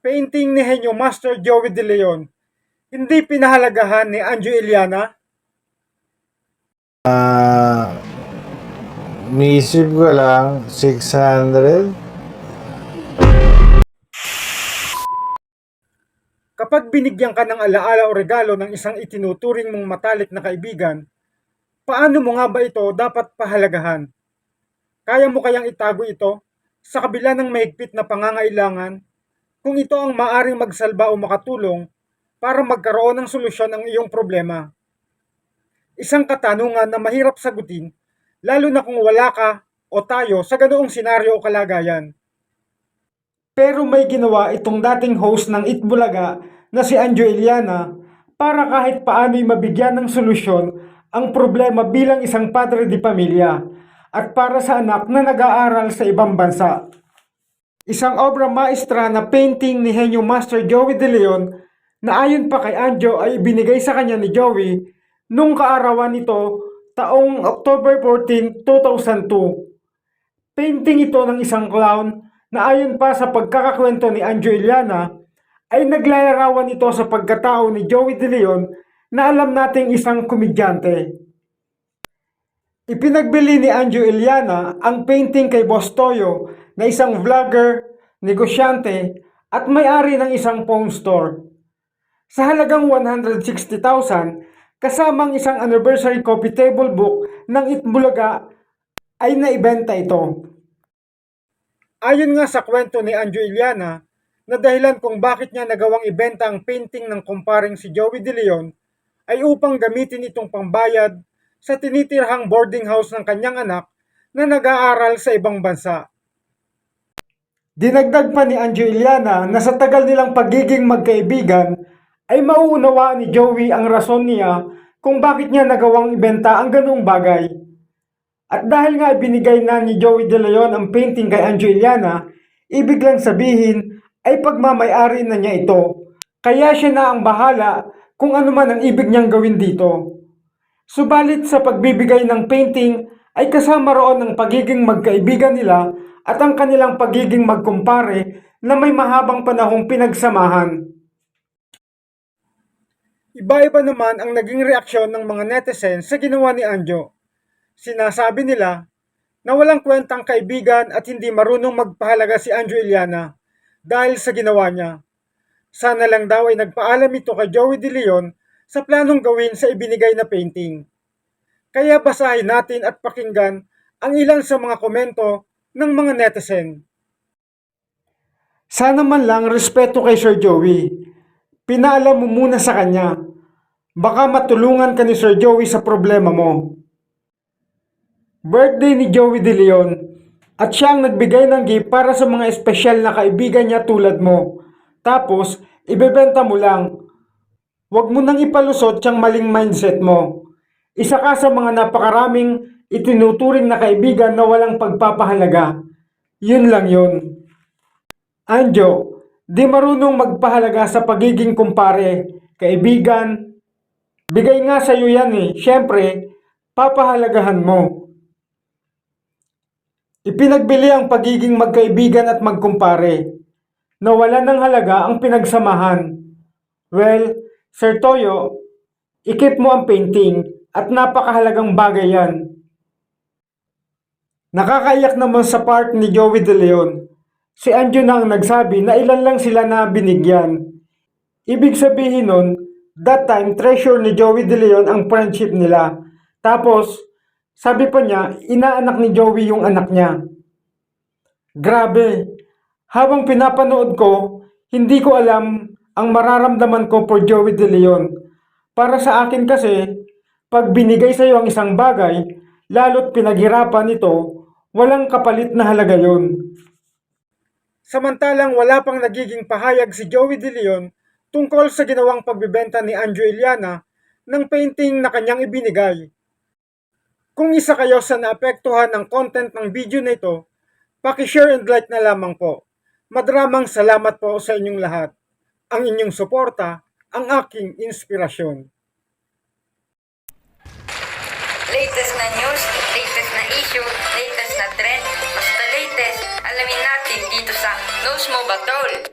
painting ni Henyo Master Joey De Leon, hindi pinahalagahan ni Anjo Iliana? Ah, Miisip ko lang, 600? Kapag binigyan ka ng alaala o regalo ng isang itinuturing mong matalik na kaibigan, paano mo nga ba ito dapat pahalagahan? Kaya mo kayang itago ito sa kabila ng mahigpit na pangangailangan kung ito ang maaring magsalba o makatulong para magkaroon ng solusyon ang iyong problema? Isang katanungan na mahirap sagutin lalo na kung wala ka o tayo sa ganoong senaryo o kalagayan. Pero may ginawa itong dating host ng Itbulaga na si Anjo Iliana para kahit paano'y mabigyan ng solusyon ang problema bilang isang padre di pamilya at para sa anak na nag-aaral sa ibang bansa. Isang obra maestra na painting ni Henyo Master Joey De Leon na ayon pa kay Anjo ay ibinigay sa kanya ni Joey nung kaarawan nito taong October 14, 2002. Painting ito ng isang clown na ayon pa sa pagkakakwento ni Anjo Iliana ay naglalarawan ito sa pagkatao ni Joey De Leon na alam nating isang komedyante. Ipinagbili ni Anjo Iliana ang painting kay Boss Toyo na isang vlogger, negosyante at may-ari ng isang phone store. Sa halagang 160,000 kasamang isang anniversary coffee table book ng Itbulaga ay naibenta ito. Ayon nga sa kwento ni Anjo Iliana, na dahilan kung bakit niya nagawang ibenta ang painting ng kumparing si Joey De Leon ay upang gamitin itong pambayad sa tinitirhang boarding house ng kanyang anak na nag-aaral sa ibang bansa. Dinagdag pa ni Anjo Iliana na sa tagal nilang pagiging magkaibigan ay mauunawaan ni Joey ang rason niya kung bakit niya nagawang ibenta ang ganung bagay. At dahil nga ibinigay na ni Joey De Leon ang painting kay Anjo Iliana, ibig lang sabihin ay pagmamayari na niya ito. Kaya siya na ang bahala kung ano man ang ibig niyang gawin dito. Subalit sa pagbibigay ng painting ay kasama roon ang pagiging magkaibigan nila at ang kanilang pagiging magkumpare na may mahabang panahong pinagsamahan. Iba-iba naman ang naging reaksyon ng mga netizens sa ginawa ni Anjo. Sinasabi nila na walang kwentang kaibigan at hindi marunong magpahalaga si Anjo Iliana dahil sa ginawa niya. Sana lang daw ay nagpaalam ito kay Joey De Leon sa planong gawin sa ibinigay na painting. Kaya basahin natin at pakinggan ang ilan sa mga komento ng mga netizen. Sana man lang respeto kay Sir Joey. Pinaalam mo muna sa kanya. Baka matulungan ka ni Sir Joey sa problema mo. Birthday ni Joey De Leon at siya ang nagbigay ng gift para sa mga espesyal na kaibigan niya tulad mo. Tapos, ibebenta mo lang. Huwag mo nang ipalusot siyang maling mindset mo. Isa ka sa mga napakaraming itinuturing na kaibigan na walang pagpapahalaga. Yun lang yun. Anjo, di marunong magpahalaga sa pagiging kumpare, kaibigan. Bigay nga sa'yo yan eh. Siyempre, papahalagahan mo. Ipinagbili ang pagiging magkaibigan at magkumpare. Nawala ng halaga ang pinagsamahan. Well, Sir Toyo, ikip mo ang painting at napakahalagang bagay yan. Nakakaiyak naman sa part ni Joey De Leon. Si Anjo na ang nagsabi na ilan lang sila na binigyan. Ibig sabihin nun, that time treasure ni Joey De Leon ang friendship nila. Tapos, sabi pa niya, inaanak ni Joey yung anak niya. Grabe, habang pinapanood ko, hindi ko alam ang mararamdaman ko for Joey De Leon. Para sa akin kasi, pag binigay sa iyo ang isang bagay, lalo't pinaghirapan ito, walang kapalit na halaga yon. Samantalang wala pang nagiging pahayag si Joey De Leon tungkol sa ginawang pagbibenta ni Anjo Iliana ng painting na kanyang ibinigay. Kung isa kayo sa naapektuhan ng content ng video na ito, paki-share and like na lamang po. Madramang salamat po sa inyong lahat. Ang inyong suporta, ang aking inspirasyon. Latest na news, latest na issue, latest na trend, basta latest, alamin natin dito sa Knows Mo Batol.